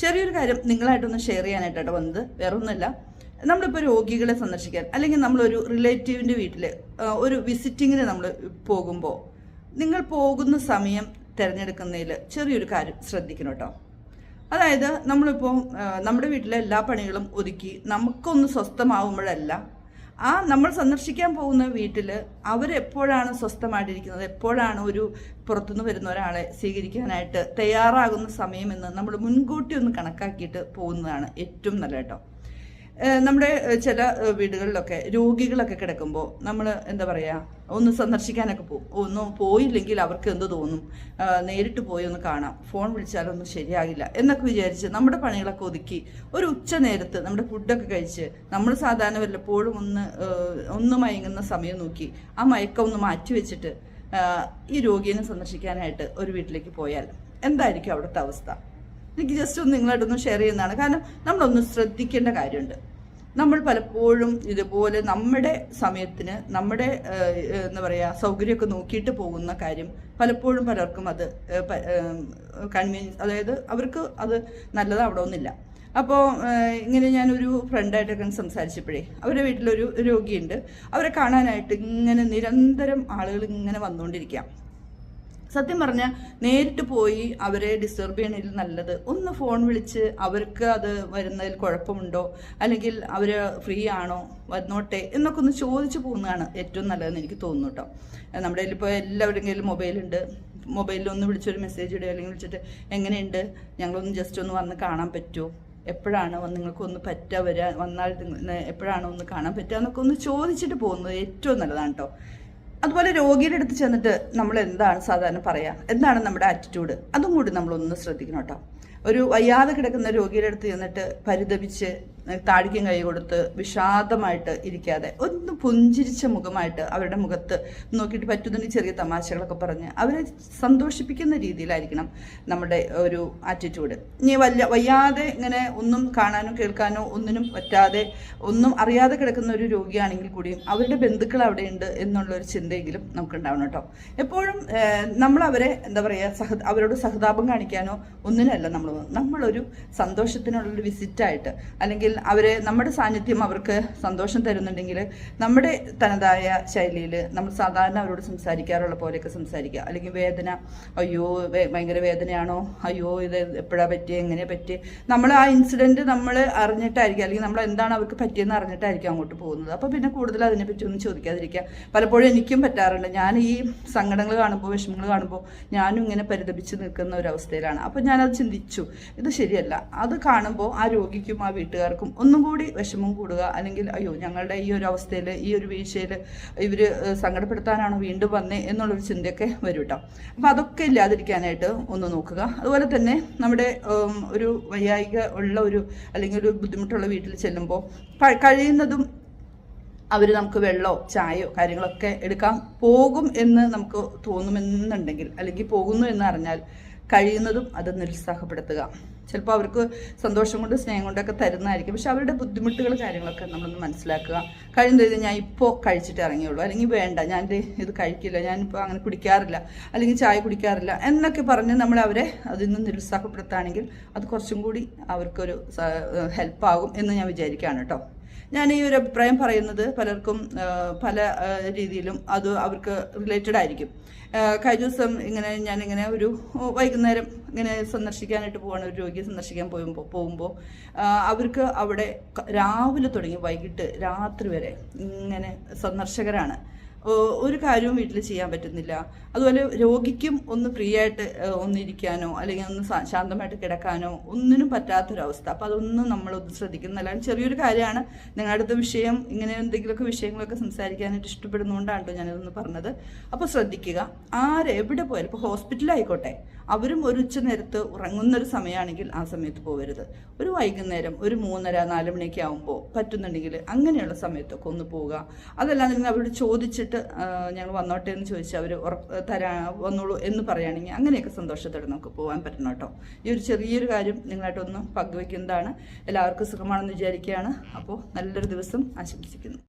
ചെറിയൊരു കാര്യം നിങ്ങളായിട്ടൊന്ന് ഷെയർ ചെയ്യാനായിട്ടാണ് വന്നത്. വേറൊന്നുമല്ല. നമ്മളിപ്പോൾ രോഗികളെ സന്ദർശിക്കാൻ അല്ലെങ്കിൽ നമ്മളൊരു റിലേറ്റീവിന്റെ വീട്ടിൽ ഒരു വിസിറ്റിങ്ങിന് നമ്മൾ പോകുമ്പോൾ നിങ്ങൾ പോകുന്ന സമയം തിരഞ്ഞെടുക്കുന്നതിൽ ചെറിയൊരു കാര്യം ശ്രദ്ധിക്കണം കേട്ടോ അതായത് നമ്മളിപ്പോൾ നമ്മുടെ വീട്ടിലെ എല്ലാ പണികളും ഒതുക്കി നമുക്കൊന്ന് സ്വസ്ഥമാവുമ്പോഴല്ല ആ നമ്മൾ സന്ദർശിക്കാൻ പോകുന്ന വീട്ടിൽ അവരെപ്പോഴാണ് സ്വസ്ഥമായിട്ടിരിക്കുന്നത്? എപ്പോഴാണ് ഒരു പുറത്തുനിന്ന് വരുന്ന ഒരാളെ സ്വീകരിക്കാനായിട്ട് തയ്യാറാകുന്ന സമയമെന്ന് നമ്മൾ മുൻകൂട്ടി ഒന്ന് കണക്കാക്കിയിട്ട് പോകുന്നതാണ് ഏറ്റവും നല്ല കേട്ടോ. നമ്മുടെ ചില വീടുകളിലൊക്കെ രോഗികളൊക്കെ കിടക്കുമ്പോൾ നമ്മൾ എന്താ പറയുക ഒന്ന് സന്ദർശിക്കാനൊക്കെ പോകും ഒന്ന് പോയില്ലെങ്കിൽ അവർക്ക് എന്ത് തോന്നും? നേരിട്ട് പോയി ഒന്ന് കാണാം. ഫോൺ വിളിച്ചാലൊന്നും ശരിയാകില്ല എന്നൊക്കെ വിചാരിച്ച് നമ്മുടെ പണികളൊക്കെ ഒതുക്കി ഒരു ഉച്ച നേരത്ത് നമ്മുടെ ഫുഡൊക്കെ കഴിച്ച് നമ്മൾ സാധാരണ വല്ലപ്പോഴും ഒന്ന് ഒന്ന് മയങ്ങുന്ന സമയം നോക്കി ആ മയക്കം ഒന്ന് മാറ്റി വെച്ചിട്ട് ഈ രോഗിയെ സന്ദർശിക്കാനായിട്ട് ഒരു വീട്ടിലേക്ക് പോയാൽ എന്തായിരിക്കും അവിടുത്തെ അവസ്ഥ? എനിക്ക് ജസ്റ്റ് ഒന്ന് നിങ്ങളായിട്ടൊന്ന് ഷെയർ ചെയ്യുന്നതാണ്. കാരണം നമ്മളൊന്ന് ശ്രദ്ധിക്കേണ്ട കാര്യമുണ്ട്. നമ്മൾ പലപ്പോഴും ഇതുപോലെ നമ്മുടെ സമയത്തിന് നമ്മുടെ എന്താ പറയുക സൗകര്യമൊക്കെ നോക്കിയിട്ട് പോകുന്ന കാര്യം പലപ്പോഴും പലർക്കും അത് കൺവീനിയൻസ് അതായത് അവർക്ക് അത് നല്ലതാവണമെന്നില്ല അപ്പോൾ ഇങ്ങനെ ഞാനൊരു ഫ്രണ്ടായിട്ടൊക്കെ സംസാരിച്ചപ്പോഴേ അവരുടെ വീട്ടിലൊരു രോഗിയുണ്ട്. അവരെ കാണാനായിട്ട് ഇങ്ങനെ നിരന്തരം ആളുകൾ ഇങ്ങനെ വന്നുകൊണ്ടിരിക്കാം സത്യം പറഞ്ഞാൽ നേരിട്ട് പോയി അവരെ ഡിസ്റ്റർബ് ചെയ്യണതിൽ നല്ലത്. ഒന്ന് ഫോൺ വിളിച്ച് അവർക്ക് അത് വരുന്നതിൽ കുഴപ്പമുണ്ടോ? അല്ലെങ്കിൽ അവർ ഫ്രീ ആണോ? വന്നോട്ടെ? എന്നൊക്കെ ഒന്ന് ചോദിച്ചു പോകുന്നതാണ് ഏറ്റവും നല്ലതെന്ന് എനിക്ക് തോന്നുന്നു കേട്ടോ നമ്മുടെ കയ്യിൽ ഇപ്പോൾ എല്ലാവരുടെ കയ്യിലും മൊബൈലുണ്ട് മൊബൈലിൽ ഒന്ന് വിളിച്ചൊരു മെസ്സേജ് ഇടുക അല്ലെങ്കിൽ വിളിച്ചിട്ട് എങ്ങനെയുണ്ട്? ഞങ്ങളൊന്ന് ജസ്റ്റ് ഒന്ന് വന്ന് കാണാൻ പറ്റുമോ എപ്പോഴാണ് നിങ്ങൾക്ക് ഒന്ന് പറ്റുക വരിക വന്നാൽ എപ്പോഴാണ് ഒന്ന് കാണാൻ പറ്റുക എന്നൊക്കെ ഒന്ന് ചോദിച്ചിട്ട് പോകുന്നത് ഏറ്റവും നല്ലതാണ് കേട്ടോ അതുപോലെ രോഗിയുടെ അടുത്ത് ചെന്നിട്ട് നമ്മൾ എന്താണ് സാധാരണ പറയുക എന്താണ് നമ്മുടെ ആറ്റിറ്റ്യൂഡ് അതും കൂടി നമ്മളൊന്ന് ശ്രദ്ധിക്കണം കേട്ടോ. ഒരു വയ്യാതെ കിടക്കുന്ന രോഗിയുടെ അടുത്ത് ചെന്നിട്ട് പരിതപിച്ച് താടിക്കും കൈ കൊടുത്ത് വിഷാദമായിട്ട് ഇരിക്കാതെ ഒന്ന് പുഞ്ചിരിച്ച മുഖമായിട്ട് അവരുടെ മുഖത്ത് നോക്കിയിട്ട് പറ്റുന്നതിന് ചെറിയ തമാശകളൊക്കെ പറഞ്ഞ് അവരെ സന്തോഷിപ്പിക്കുന്ന രീതിയിലായിരിക്കണം നമ്മുടെ ഒരു ആറ്റിറ്റ്യൂഡ് ഇനി വല്ല വയ്യാതെ ഇങ്ങനെ ഒന്നും കാണാനോ കേൾക്കാനോ ഒന്നിനും പറ്റാതെ ഒന്നും അറിയാതെ കിടക്കുന്ന ഒരു രോഗിയാണെങ്കിൽ കൂടിയും അവരുടെ ബന്ധുക്കൾ അവിടെയുണ്ട് എന്നുള്ളൊരു ചിന്തയെങ്കിലും നമുക്കുണ്ടാവണം കേട്ടോ. എപ്പോഴും നമ്മൾ അവരെ എന്താ പറയുക സഹ അവരോട് സഹതാപം കാണിക്കാനോ ഒന്നിനല്ല നമ്മൾ നമ്മളൊരു സന്തോഷത്തിനുള്ളൊരു വിസിറ്റായിട്ട് അല്ലെങ്കിൽ അവരെ നമ്മുടെ സാന്നിധ്യം അവർക്ക് സന്തോഷം തരുന്നുണ്ടെങ്കിൽ നമ്മുടെ തനതായ ശൈലിയിൽ നമ്മൾ സാധാരണ അവരോട് സംസാരിക്കാറുള്ള പോലെയൊക്കെ സംസാരിക്കുക. അല്ലെങ്കിൽ വേദന അയ്യോ ഭയങ്കര വേദനയാണോ? അയ്യോ ഇത് എപ്പോഴാണ് പറ്റി എങ്ങനെ പറ്റി നമ്മൾ ആ ഇൻസിഡന്റ് നമ്മൾ അറിഞ്ഞിട്ടായിരിക്കും. അല്ലെങ്കിൽ നമ്മൾ എന്താണ് അവർക്ക് പറ്റിയെന്ന് അറിഞ്ഞിട്ടായിരിക്കും അങ്ങോട്ട് പോകുന്നത്. അപ്പോൾ പിന്നെ കൂടുതൽ അതിനെപ്പറ്റി ഒന്നും ചോദിക്കാതിരിക്കുക. പലപ്പോഴും എനിക്കും പറ്റാറുണ്ട്. ഞാൻ ഈ സങ്കടങ്ങൾ കാണുമ്പോൾ വിഷമങ്ങൾ കാണുമ്പോൾ ഞാനും ഇങ്ങനെ പരിതപിച്ച് നിൽക്കുന്ന ഒരു അവസ്ഥയിലാണ്. അപ്പോൾ ഞാനത് ചിന്തിച്ചു. ഇത് ശരിയല്ല. അത് കാണുമ്പോൾ ആ രോഗിക്കും ആ വീട്ടുകാർക്കും ഒന്നും കൂടി വിഷമം കൂടുക. അല്ലെങ്കിൽ അയ്യോ ഞങ്ങളുടെ ഈ ഒരു അവസ്ഥയിൽ ഈ ഒരു വീഴ്ചയിൽ ഇവർ സങ്കടപ്പെടുത്താനാണോ വീണ്ടും വന്നേ? എന്നുള്ളൊരു ചിന്തയൊക്കെ വരും കേട്ടോ അപ്പോൾ അതൊക്കെ ഇല്ലാതിരിക്കാനായിട്ട് ഒന്ന് നോക്കുക. അതുപോലെ തന്നെ നമ്മുടെ ഒരു വൈകാരിക ഉള്ള ഒരു അല്ലെങ്കിൽ ഒരു ബുദ്ധിമുട്ടുള്ള വീട്ടിൽ ചെല്ലുമ്പോൾ കഴിയുന്നതും അവർ നമുക്ക് വെള്ളമോ ചായയോ കാര്യങ്ങളൊക്കെ എടുക്കാൻ പോകും എന്ന് നമുക്ക് തോന്നുമെന്നുണ്ടെങ്കിൽ അല്ലെങ്കിൽ പോകുന്നു എന്ന് അറിഞ്ഞാൽ കഴിയുന്നതും അത് നിരുത്സാഹപ്പെടുത്തുക. ചിലപ്പോൾ അവർക്ക് സന്തോഷം കൊണ്ട് സ്നേഹം കൊണ്ടൊക്കെ തരുന്നതായിരിക്കും. പക്ഷെ അവരുടെ ബുദ്ധിമുട്ടുകൾ കാര്യങ്ങളൊക്കെ നമ്മളൊന്ന് മനസ്സിലാക്കുക. കഴിയുന്നത് ഞാൻ ഇപ്പോൾ കഴിച്ചിട്ട് ഇറങ്ങിയുള്ളൂ. അല്ലെങ്കിൽ വേണ്ട ഞാൻ ഇത് കഴിക്കില്ല ഞാനിപ്പോൾ അങ്ങനെ കുടിക്കാറില്ല അല്ലെങ്കിൽ ചായ കുടിക്കാറില്ല എന്നൊക്കെ പറഞ്ഞ് നമ്മൾ അവരെ അതിൽ നിന്ന് നിരുത്സാഹപ്പെടുത്തുകയാണെങ്കിൽ അത് കുറച്ചും കൂടി അവർക്കൊരു ഹെൽപ്പാകും എന്ന് ഞാൻ വിചാരിക്കുകയാണ് കേട്ടോ. ഞാൻ ഈ ഒരു അഭിപ്രായം പറയുന്നത് പലർക്കും പല രീതിയിലും അത് അവർക്ക് റിലേറ്റഡ് ആയിരിക്കും. കഴിഞ്ഞ ദിവസം ഇങ്ങനെ ഞാനിങ്ങനെ ഒരു വൈകുന്നേരം ഇങ്ങനെ സന്ദർശിക്കാനായിട്ട് പോവാണ് ഒരു രോഗിയെ സന്ദർശിക്കാൻ പോകുമ്പോൾ പോകുമ്പോൾ അവർക്ക് അവിടെ രാവിലെ തുടങ്ങി വൈകിട്ട് രാത്രി വരെ ഇങ്ങനെ സന്ദർശകരാണ്. ഒരു കാര്യവും വീട്ടിൽ ചെയ്യാൻ പറ്റുന്നില്ല. അതുപോലെ രോഗിക്കും ഒന്ന് ഫ്രീ ആയിട്ട് ഒന്നിരിക്കാനോ അല്ലെങ്കിൽ ഒന്ന് ശാന്തമായിട്ട് കിടക്കാനോ ഒന്നിനും പറ്റാത്തൊരവസ്ഥ. അപ്പം അതൊന്നും നമ്മളൊന്ന് ശ്രദ്ധിക്കുന്നില്ല ചെറിയൊരു കാര്യമാണ് നിങ്ങളുടെ അടുത്ത വിഷയം ഇങ്ങനെ എന്തെങ്കിലുമൊക്കെ വിഷയങ്ങളൊക്കെ സംസാരിക്കാനായിട്ട് ഇഷ്ടപ്പെടുന്നതുകൊണ്ടാണ് കേട്ടോ ഞാനിതൊന്ന് പറഞ്ഞത്. അപ്പോൾ ശ്രദ്ധിക്കുക. ആര് എവിടെ പോയാലും ഇപ്പോൾ ഹോസ്പിറ്റലായിക്കോട്ടെ അവരും ഒരു ഉച്ച നേരത്ത് ഉറങ്ങുന്നൊരു സമയമാണെങ്കിൽ ആ സമയത്ത് പോകരുത് ഒരു വൈകുന്നേരം ഒരു മൂന്നര നാല് മണിയൊക്കെ ആകുമ്പോൾ പറ്റുന്നുണ്ടെങ്കിൽ അങ്ങനെയുള്ള സമയത്തൊക്കെ ഒന്ന് പോവുക. അതല്ലാതെ നിങ്ങൾ അവരോട് ചോദിച്ചിട്ട് ഞങ്ങൾ വന്നോട്ടെ എന്ന് ചോദിച്ചാൽ അവർ തരാ വന്നോളൂ എന്ന് പറയുകയാണെങ്കിൽ അങ്ങനെയൊക്കെ സന്തോഷത്തോടെ നമുക്ക് പോകാൻ പറ്റണം കേട്ടോ. ഈ ഒരു ചെറിയൊരു കാര്യം നിങ്ങളായിട്ടൊന്ന് പങ്കുവെക്കുന്നതാണ്. എല്ലാവർക്കും സുഖമാണെന്ന് വിചാരിക്കുകയാണ്. അപ്പോൾ നല്ലൊരു ദിവസം ആശംസിക്കുന്നു.